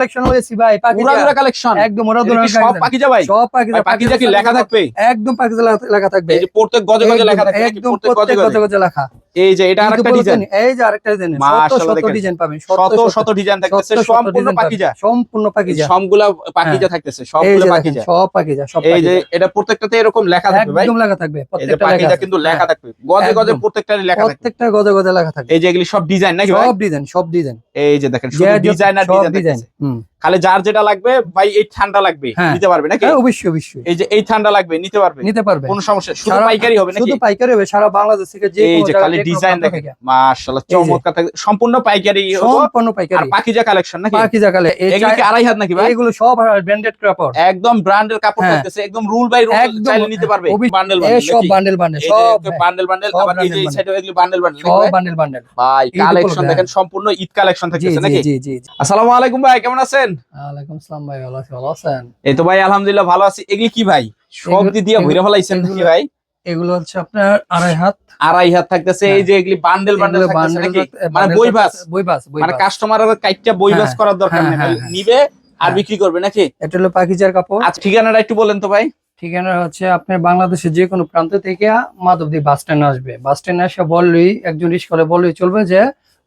Collection হয়েছি ভাই Pakiza. Collection একদম সব পাকিজা ভাই? সব পাখিজা পাকিজা কি লেখা থাকবে? একদম পাখি লেখা- থাকবে। এই যে প্রত্যেক গজে গজে লেখা থাকবে একদম প্রত্যেক গজে গজে লেখা। এই যে এটা আরেকটা ডিজাইন এই যে আরেকটা ডিজাইন শত। ডিজাইন পাবেন শত শত ডিজাইন থাকতেছে সম্পূর্ণ। পাকিজা। সম্পূর্ণ পাখিজা সবগুলা পাকিজা থাকতেছে সবগুলো পাকিজা। সব পাখিজা সব এই যে এটা প্রত্যেকটাতে এরকম লেখা থাকবে ভাই? একদম লেখা থাকবে প্রত্যেকটা পাকিজা কিন্তু লেখা হ্যাঁ, থাকবে গজে গজে। প্রত্যেকটারই লেখা থাকবে। প্রত্যেকটা গজে গজে লেখা থাকবে। এই যে এগুলি সব ডিজাইন নাকি ভাই? সব ডিজাইন সব ডিজাইন এই যে দেখেন শুধু ডিজাইন আর ডিজাইন হুম। খালি যার যেটা লাগবে ভাই এই ঠান্ডা লাগবে হ্যাঁ। নিতে পারবে নাকি? হ্যাঁ, অবশ্যই অবশ্যই। এই যে এই ঠান্ডা লাগবে নিতে পারবে? নিতে পারবে। কোনো সমস্যা শুধু পাইকারি হবে নাকি? শুধু পাইকারি হবে সারা বাংলাদেশ থেকে যে এই যে খালি ডিজাইন দেখেন। মাশাআল্লাহ চমৎকার থাকে সম্পূর্ণ পাইকারি সম্পূর্ণ আর পাইকারি। পাকিজা কালেকশন নাকি? পাখিজা কালে এগুলি কি আড়াই হাত নাকি ভাই? এগুলো সব ব্র্যান্ডেড কাপড় একদম ব্র্যান্ডের কাপড় হ্যাঁ। থাকতেছে একদম রুল বাই রুল চাইলে নিতে পারবে। বান্ডেল বান্ডেল সব বান্ডেল বান্ডেল সব হ্যাঁ, বান্ডেল বান্ডেল আবার এই যে এই সাইডে এগুলি বান্ডেল বান্ডেল সব বান্ডেল বান্ডেল ভাই কালেকশন দেখেন সম্পূর্ণ ঈদ কালেকশন থাকতেছে নাকি? জি জি জি। আসসালামু আলাইকুম ভাই কেমন আছেন? ওয়ালাইকুম আসসালাম ভাই ভালো আছি ভালো আছেন? এই তো ভাই আলহামদুলিল্লাহ ভালো আছি। এগুলি কি ভাই? সব দিয়ে ফেলাইছেন নাকি ভাই? এগুলো হচ্ছে আপনার আড়াই হাত। আড়াই হাত থাকতেছে এই যে এগুলি বান্ডেল বান্ডেল মানে bundle বই বাস বই বাস মানে। কাস্টমার কাইটটা বই বাস হ্যাঁ, করার দরকার হ্যাঁ, নেই। হ্যাঁ। নিবে আর। বিক্রি করবে নাকি? এটা হলো পাখিজার কাপড়। আচ্ছা ঠিকানাটা একটু বলেন তো ভাই। ঠিকানা হচ্ছে আপনার বাংলাদেশের যে কোনো প্রান্ত থেকে মাধবদী বাস স্ট্যান্ড আসবে। বাস স্ট্যান্ডে এসে বললেই একজন রিক্সাওয়ালা বললেই চলবে যে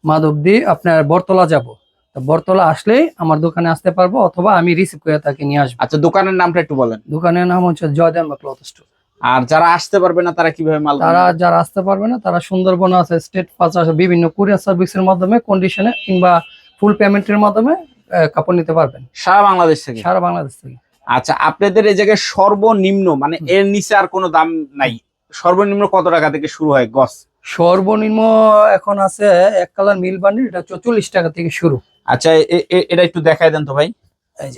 মাধবদী আপনার বরতলা যাব। বরতলা আসলেই আমার দোকানে আসতে পারব অথবা আমি রিসিভ করে তাকে নিয়ে আসব। আচ্ছা দোকানের নামটা একটু বলেন। দোকানের নাম হচ্ছে জয়দেব ক্লথ স্টোর আর যারা আসতে পারবে না তারা কীভাবে মাল তারা যারা আসতে পারবে না তারা সুন্দরবন আছে স্টেট পাঁচ আছে বিভিন্ন কুরিয়ার সার্ভিসের মাধ্যমে কন্ডিশনে কিংবা ফুল পেমেন্টের মাধ্যমে কাপড় নিতে পারবেন। সারা বাংলাদেশ থেকে? সারা বাংলাদেশ থেকে। আচ্ছা আপনাদের এই জায়গায় সর্বনিম্ন মানে এর নিচে আর কোনো দাম নাই। সর্বনিম্ন কত টাকা থেকে শুরু হয় গস সর্বনিম্ন এখন আছে এক কালার মিল বান্ডিল এটা চল্লিশ টাকা থেকে শুরু। আচ্ছা এটা একটু দেখাই দেন তো ভাই।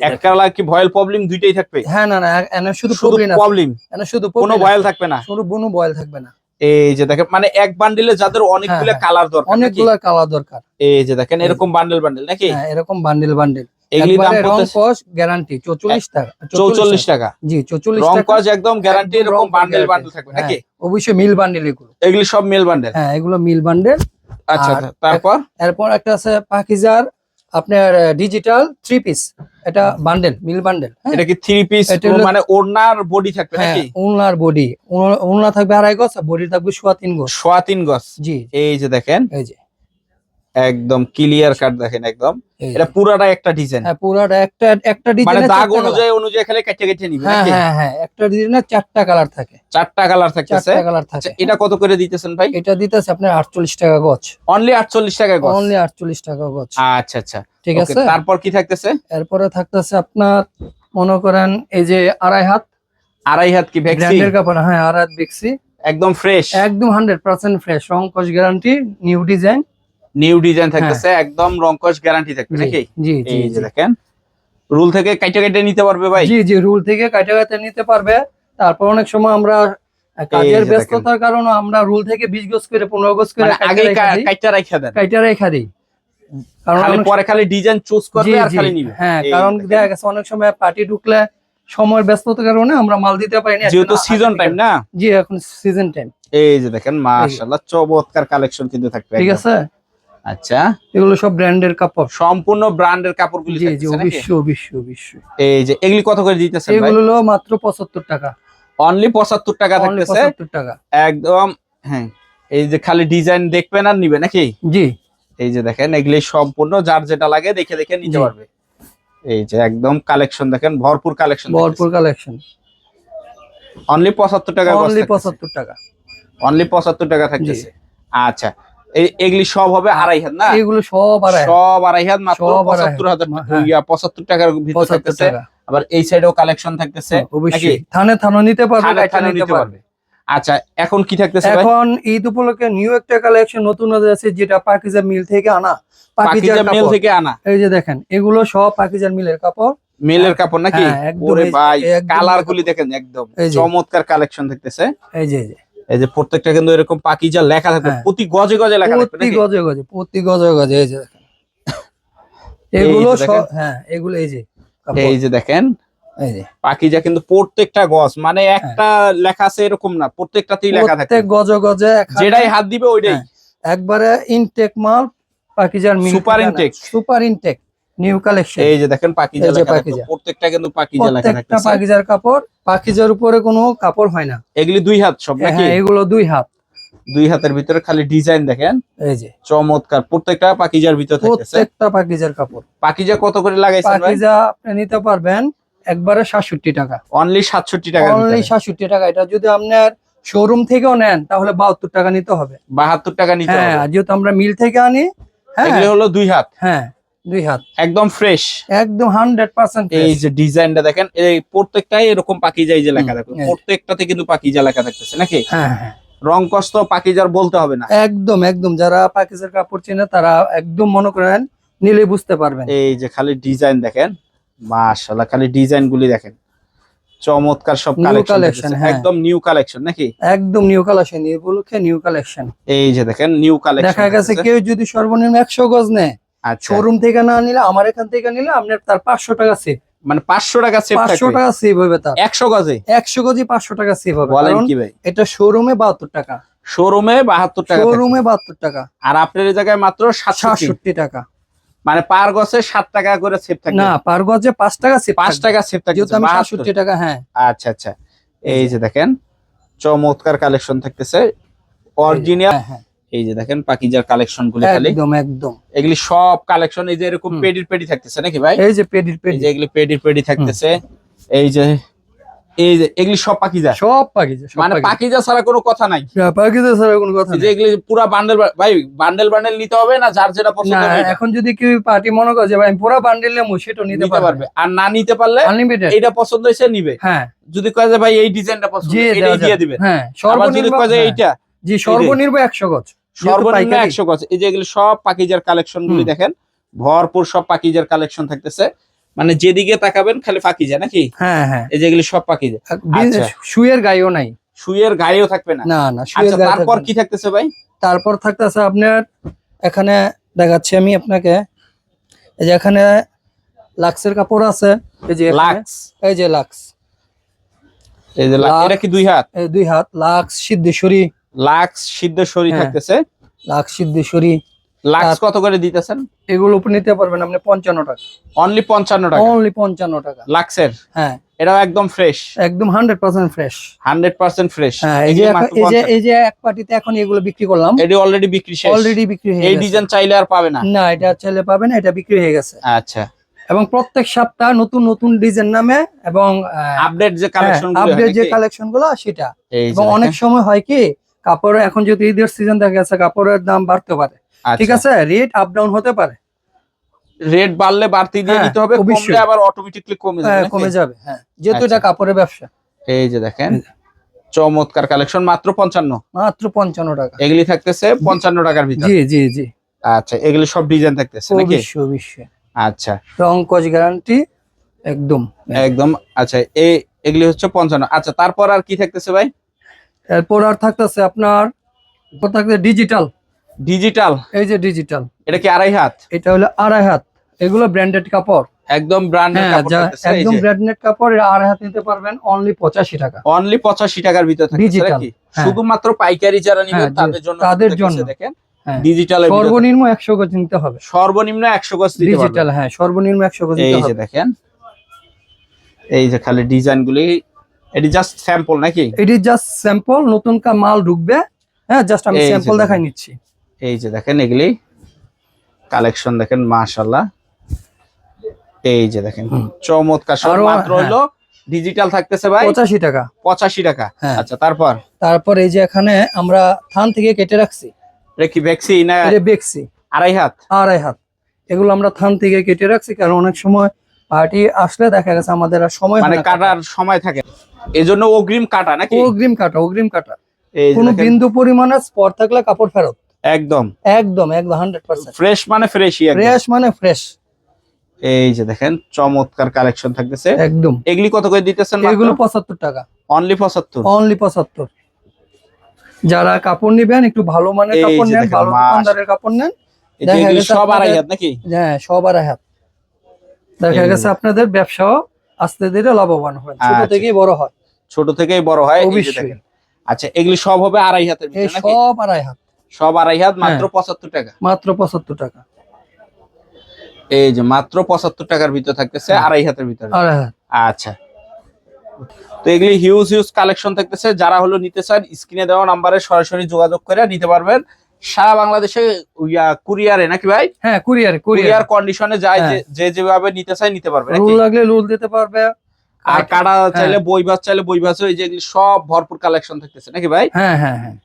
এক। কালার কি ভয়েল প্রবলেম দুইটাই থাকবে। হ্যাঁ না না এনে শুধু শুধু প্রবলেম আছে। প্রবলেম। এনে শুধু কোনো ভয়েল থাকবে না। শুধু বুনু বয়েল থাকবে না। এই যে দেখেন মানে এক বান্ডিলে যাদের অনেকগুলো হ্যাঁ, কালার দরকার নাকি? অনেকগুলো কালার দরকার। এই যে দেখেন এরকম বান্ডেল বান্ডেল নাকি? হ্যাঁ এরকম বান্ডিল বান্ডিল এগুলি দাম রং কস গ্যারান্টি চৌচল্লিশ টাকা চৌচল্লিশ টাকা। জি চৌচল্লিশ রং টাকা। কস একদম গ্যারান্টি এরকম বান্ডেল বান্ডেল থাকবে নাকি? হ্যাঁ, অবশ্যই মিল বান্ডিল এগুলো এগুলি সব মেল বান্ডেল হ্যাঁ এগুলো মিল বান্ডেল আচ্ছা আচ্ছা, তারপর? এরপর একটা আছে পাকিজার আপনার ডিজিটাল থ্রি পিস এটা বান্ডেল মিল বান্ডেল এটা কি থ্রি পিস মানে ওনার বডি থাকবে হ্যাঁ নাকি? ওনার বডি ওনার থাকবে আড়াই গজ বডি থাকবে সোয়া তিন গজ। সোয়া তিন গজ। জি। এই যে দেখেন। এই যে। একদম ক্লিয়ার কাট দেখেন একদম। এটা পুরাটা একটা ডিজাইন হ্যাঁ পুরাটা একটা একটা ডিজাইন মানে ডিজাইন দাগ অনুযায়ী অনুযায়ী খালি কেটে কেটে নিবে হ্যাঁ হ্যাঁ হ্যাঁ একটা ডিজাইনের চারটা কালার থাকে। চারটা কালার থাকতেছে। চারটা কালার আচ্ছা থাকে এটা কত করে দিতেছেন ভাই? এটা দিতেছে আপনার আটচল্লিশ টাকা গজ। অনলি আটচল্লিশ টাকা গজ? অনলি আটচল্লিশ টাকা গজ। আচ্ছা আচ্ছা। ঠিক আছে? তারপর কি থাকতেছে? এরপরে থাকতেছে আপনার মনে করেন এই যে আড়াই হাত। আড়াই হাত কি ভ্যাকসিন ব্র্যান্ডের কাপড় হ্যাঁ আড়াই হাত বিক্সি একদম ফ্রেশ একদম হান্ড্রেড পার্সেন্ট ফ্রেশ রং কস guarantee new design new design থাকতেছে একদম রংকশ গ্যারান্টি থাকবে নাকি? হ্যাঁ। জি জি এই যে দেখেন রুল থেকে কাইটে কাইটে নিতে পারবে ভাই? জি জি রুল থেকে কাটা কাটা নিতে পারবে। তারপর অনেক সময় আমরা কাজের ব্যস্ততার কারণে আমরা রুল থেকে বিশ গজ করে পনেরো গজ করে আগে কাইটা রাখা দেন। কাইটা রেখা দিই। কারণ পরে খালি ডিজাইন চুজ করবে আর খালি নিবে। হ্যাঁ কারণ দেখা গেছে অনেক সময় পার্টি ঢুকলে সময়ের ব্যস্ততার কারণে আমরা মাল দিতে পারি না যেহেতু সিজন টাইম না? জি এখন সিজন টাইম এই যে দেখেন মাশাআল্লাহ চমৎকার কালেকশন কিন্তু থাকবে ঠিক আছে? আচ্ছা। এগুলো সব ব্র্যান্ডের কাপড়। সম্পূর্ণ ব্র্যান্ডের কাপড়গুলি জি জি অবশ্যই অবশ্যই অবশ্যই। এই যে এগুলি কত করে দিতেছেন ভাই? এগুলো হলো মাত্র পঁচাত্তর টাকা। অনলি 75 টাকা থাকতেছে? 75 টাকা। একদম হ্যাঁ। এই যে খালি ডিজাইন দেখবেন আর নিবে নাকি? জি। এই যে দেখেন এগুলি সম্পূর্ণ যার যেটা লাগে দেখে দেখে নিতে পারবে। এই যে একদম কালেকশন দেখেন ভরপুর কালেকশন ভরপুর কালেকশন। অনলি 75 টাকা অনলি পঁচাত্তর টাকা। অনলি 75 টাকা থাকতেছে। আচ্ছা এগুলি সব হবে আড়াই হাত না? এগুলো সব আড়াই হাত। মাত্র সব আড়াই হাত। 75000 টাকা। হ্যাঁ। ইয়া 75 টাকার ভিতর পঁচাত্তর থাকতেছে। আবার এই সাইডেও কালেকশন থাকতেছে অবশ্যই। থানে থানো নিতে পারবে থানে নিতে পারবে। আচ্ছা এখন কি থাকতেছে এখন ঈদ উপলক্ষে নিউ একটা কালেকশন নতুন আছে যেটা পাকিজা মিল থেকে আনা। পাকিজা মেল থেকে আনা। এই যে দেখেন এগুলো সব পাকিজার মিলের কাপড়। মেলের কাপড় নাকি? হ্যাঁ, ওরে ভাই কালার গুলি দেখেন একদম। চমৎকার কালেকশন থাকতেছে। এই যে। এই যে প্রত্যেকটা কিন্তু এরকম পাকিজা লেখা থাকবে হ্যাঁ। প্রতি গজে গজে লেখা থাকবে প্রতি? গজে গজে প্রতি গজে গজে এই যে এগুলো সব হ্যাঁ এগুলো এই যে এই যে দেখেন এই যে। পাকিজা কিন্তু প্রত্যেকটা গজ মানে একটা লেখা আছে এরকম না প্রত্যেকটাতেই লেখা থাকে প্রত্যেক গজে গজে যেটাই হাত দিবে ওইটাই। হ্যাঁ, একবারে ইনটেক মাল পাকিজার Super intake। Super intake new collection এই যে দেখেন পাকিজা লেখা প্রত্যেকটা কিন্তু পাকিজা লেখা প্রত্যেকটা থাকতেছে। পাকিজার কাপড় পাকিজার উপরে কোনো কাপড় হয় না। এগুলি দুই হাত সব নাকি? হ্যাঁ এগুলো দুই হাত। দুই হাতের ভিতরে খালি ডিজাইন দেখেন। এই যে। চমৎকার। প্রত্যেকটা পাকিজার ভিতরে থাকতেছে। প্রত্যেকটা পাকিজার কাপড়। পাকিজা কত করে লাগাইছেন ভাই? পাকিজা আপনি নিতে পারবেন একবারে সাতষট্টি টাকা। অনলি সাতষট্টি টাকা অনলি সাতষট্টি টাকা। এটা যদি আপনার শোরুম থেকেও নেন তাহলে বাহাত্তর টাকা নিতে হবে। বাহাত্তর টাকা নিতে হ্যাঁ হবে। আর যেহেতু আমরা মিল থেকে আনি হ্যাঁ। এগুলি হলো দুই হাত। হ্যাঁ। দুই হাত। একদম ফ্রেশ একদম হান্ড্রেড পার্সেন্ট এই যে ডিজাইনটা দেখেন এই প্রত্যেকটাই এরকম পাকিজা এই যে লেখা থাকবে। প্রত্যেকটাতে কিন্তু পাকিজা লেখা থাকতেছে নাকি? হ্যাঁ হ্যাঁ। রং কষ্ট পাকিজার বলতে হবে না। একদম একদম। যারা পাকিস্তানের কাপড় চেনে তারা একদম মনে করেন নিলে বুঝতে পারবেন। এই যে খালি ডিজাইন দেখেন মাশাআল্লাহ খালি ডিজাইন গুলি দেখেন। চমৎকার সব কালেকশন হ্যাঁ। একদম নিউ কালেকশন নাকি? একদম নিউ কালেকশন এই নিউ কালেকশন এই যে দেখেন নিউ কালেকশন দেখা গেছে কেউ যদি সর্বনিম্ন একশো গজ নেয় শোরুম থেকে না নিলে আমার এখান থেকে নিলে আপনার তার পাঁচশো টাকা সেভ মানে পাঁচশো টাকা সেভ পাঁচশো টাকা সেভ হবে তার। একশো গজে? একশো গজে পাঁচশো টাকা সেভ হবে। বলেন কি ভাই? এটা শোরুমে বাহাত্তর টাকা। শোরুমে বাহাত্তর টাকা। শোরুমে বাহাত্তর টাকা। আর আপনার এই জায়গায় মাত্র সাতষট্টি। টাকা। মানে পার গছে সাত টাকা করে সেভ থাকে না পার গজে পাঁচ টাকা সেভ পাঁচ টাকা সেভ আমি সাতষট্টি টাকা হ্যাঁ। আচ্ছা আচ্ছা। এই যে দেখেন চমৎকার কালেকশন থাকতেছে। অরিজিনাল হ্যাঁ, হ্যাঁ, এই যে দেখেন পাকিজার কালেকশন গুলি একদম একদম। এগুলি সব কালেকশন এই যে এরকম পেডির পেডি থাকতেছে নাকি ভাই? এই যে পেডির পেডি যে এগুলি পেডির পেডি থাকতেছে। এই যে এই যে এগুলি সব পাকিজা? সব পাকিজা মানে পাকিজা। পাকিজা ছাড়া কোনো কথা নাই। পাকিজা ছাড়া কোনো কথা যে এগুলি পুরা বান্ডেল ভাই বান্ডেল বান্ডেল নিতে হবে না যার যেটা পছন্দ হবে? এখন যদি কেউ পার্টি মনে করে যে ভাই আমি পুরো বান্ডিল নেব সেটা নিতে পারবে আর না নিতে পারলে আনলিমিটেড এইটা পছন্দ নিবে। হ্যাঁ। যদি কয় যে ভাই এই ডিজাইনটা পছন্দ জি দিয়ে। দিবেন হ্যাঁ আবার সর্বনিম্ন কয় যে হ্যাঁ, এইটা জি সর্বনিম্ন একশো গজ। যেহেতু সর্বনিম্ন একশো গজ। এই যে এগুলো সব পাকিজার কালেকশন গুলি দেখেন ভরপুর সব পাকিজার কালেকশন থাকতেছে। মানে যেদিকে তাকাবেন খালি পাকিজা নাকি? হ্যাঁ হ্যাঁ। এই যে এগুলি সব পাকিজা। আচ্ছা। শুয়ের গায়েও নাই। শুয়ের গায়েও থাকবে না? না না আচ্ছা তারপর কি থাকতেছে ভাই? তারপর থাকতেছে আপনার এখানে দেখাচ্ছি আমি আপনাকে। এই যে এখানে লাক্সের কাপড় আছে। এই যে লাক্স। এই যে লাক্স। এই যে লাক্স। এটা কি দুই হাত? এই দুই হাত। লাক্স সিদ্ধেশ্বরী। লাক্স সিদ্ধেশ্বরী হ্যাঁ। থাকতেছে। লাক্স সিদ্ধেশ্বরী লাক্স কত করে দিতেছেন? এগুলো উপর নিতে পারবেন আপনি পঞ্চান্ন টাকা। অনলি পঞ্চান্ন টাকা? অনলি পঞ্চান্ন টাকা। লাক্সের? হ্যাঁ। এটাও একদম ফ্রেশ একদম hundred percent fresh hundred percent fresh হ্যাঁ এই যে এখন- এই যে এক পার্টিতে এখন এগুলো বিক্রি করলাম এটি অলরেডি বিক্রি শেষ। অলরেডি বিক্রি হয়ে এই ডিজাইন চাইলে আর পাবে না? না এটা চাইলে পাবেন এটা বিক্রি হয়ে গেছে। আচ্ছা। এবং প্রত্যেক সপ্তাহ নতুন নতুন ডিজাইন নামে এবং আপডেট যে কালেকশন আপডেট যে কালেকশনগুলো সেটা। এবং অনেক সময় হয় কি কাপড় এখন যদি ঈদের সিজন দেখা গেছে কাপড়ের দাম বাড়তে পারে। ঠিক আছে? রেট আপ ডাউন হতে পারে। রেট বাড়লে বাড়তি দিয়ে হ্যাঁ, নিতে হবে কমলে আবার অটোমেটিকলি কমে যাবে হ্যাঁ, কমে যাবে হ্যাঁ। যেহেতু এটা আচ্ছা। কাপড়ের ব্যবসা। এই যে দেখেন চমৎকার কালেকশন মাত্র পঞ্চান্ন। মাত্র পঞ্চান্ন টাকা। এগুলি থাকতেছে পঞ্চান্ন টাকার ভিতর। জি জি জি। আচ্ছা এগুলি সব ডিজাইন থাকতেছে নাকি? অবশ্যই আচ্ছা। রং গ্যারান্টি একদম। একদম আচ্ছা এই এগুলি হচ্ছে পঞ্চান্ন। আচ্ছা তারপর আর কি থাকতেছে ভাই? এরপর আর থাকতেছে আপনার থাকতে ডিজিটাল ডিজিটাল এই যে ডিজিটাল এটা কি আড়াই হাত? এটা হলো আড়াই হাত। এগুলো ব্র্যান্ডেড কাপড়। একদম ব্র্যান্ডের হ্যাঁ কাপড় একদম ব্র্যান্ডেড কাপড় এর আড়াই হাত নিতে পারবেন অনলি পঁচাশি টাকা। অনলি পঁচাশি টাকার ভিতর নাকি হ্যাঁ। শুধুমাত্র পাইকারি যারা নিবেন হ্যাঁ, তাদের জন্য তাদের জন্য। দেখেন। হ্যাঁ। ডিজিটাল সর্বনিম্ন একশো গজ নিতে হবে। সর্বনিম্ন একশো গজ দিতে ডিজিটাল হ্যাঁ সর্বনিম্ন একশো গজ এই যে দেখেন। এই যে খালি ডিজাইন গুলি এটি জাস্ট স্যাম্পল নাকি? এটি জাস্ট স্যাম্পল নতুন কা মাল ঢুকবে। হ্যাঁ জাস্ট আমি স্যাম্পল দেখাই নিচ্ছি। এই যে দেখেন এগুলি। কালেকশন দেখেন মাশাল্লাহ এই যে দেখেন। চমৎকার সব। মাত্র হ্যাঁ। হলো ডিজিটাল থাকতেছে ভাই। পঁচাশি টাকা। পঁচাশি টাকা। হ্যাঁ। আচ্ছা তারপর? তারপর এই যে এখানে আমরা থান থেকে কেটে রাখছি। এটা কি ভ্যাকসি না এটা বেকছি আড়াই হাত? আড়াই হাত। এগুলো আমরা থান থেকে কেটে রাখছি কারণ অনেক সময় পার্টি আসলে দেখা গেছে আমাদের আর সময় মানে কাটার সময় থাকে। এই জন্য অগ্রিম কাটা নাকি? অগ্রিম কাটা অগ্রিম কাটা। কোনো বিন্দু পরিমাণে স্পট থাকলে কাপড় ফেরত। একদম। একদম একদম হান্ড্রেড পার্সেন্ট ফ্রেশ মানে ফ্রেশই একদম। ফ্রেশ মানে ফ্রেশ এই যে দেখেন চমৎকার কালেকশন থাকতেছে। একদম। এগুলি কত করে দিতেছেন এগুলো পঁচাত্তর টাকা। অনলি পঁচাত্তর। অনলি পঁচাত্তর। যারা কাপড় নিবেন একটু ভালো মানের কাপড় নেন ভালো দোকানদারের কাপড় নেন এই যে দেখা গেছে সব আড়াই হাত নাকি? হ্যাঁ সবার হাত। দেখা গেছে আপনাদের ব্যবসাও আস্তে ধীরে লাভবান হয় ছোট আচ্ছা। থেকেই বড় হয়। ছোট থেকেই বড় হয় অবশ্যই। দেখেন। আচ্ছা এগুলি সব হবে আড়াই হাতের ভিতরে নাকি? সব আড়াই হাত। সব আড়াই হাত মাত্র হ্যাঁ। পঁচাত্তর টাকা। মাত্র পঁচাত্তর টাকা। এই যে মাত্র পঁচাত্তর টাকার ভিতরে থাকতেছে হ্যাঁ। আড়াই হাতের ভিতরে। আচ্ছা। তো এগুলি হিউজ হিউজ কালেকশন থাকতেছে। যারা হলো নিতে চান স্ক্রিনে দেওয়া নাম্বারে সরাসরি যোগাযোগ করে নিতে পারবেন। সারা বাংলাদেশে কুরিয়ারে নাকি ভাই? হ্যাঁ কুরিয়ারে কুরিয়ার। কন্ডিশনে যায় হ্যাঁ। যে- যেভাবে নিতে চাই নিতে পারবে রোল রুল লাগলে রুল দিতে পারবে। আর কাটা চাইলে বই বাস চাইলে বই বাস ওই যে সব ভরপুর কালেকশন থাকতেছে নাকি ভাই? হ্যাঁ হ্যাঁ হ্যাঁ।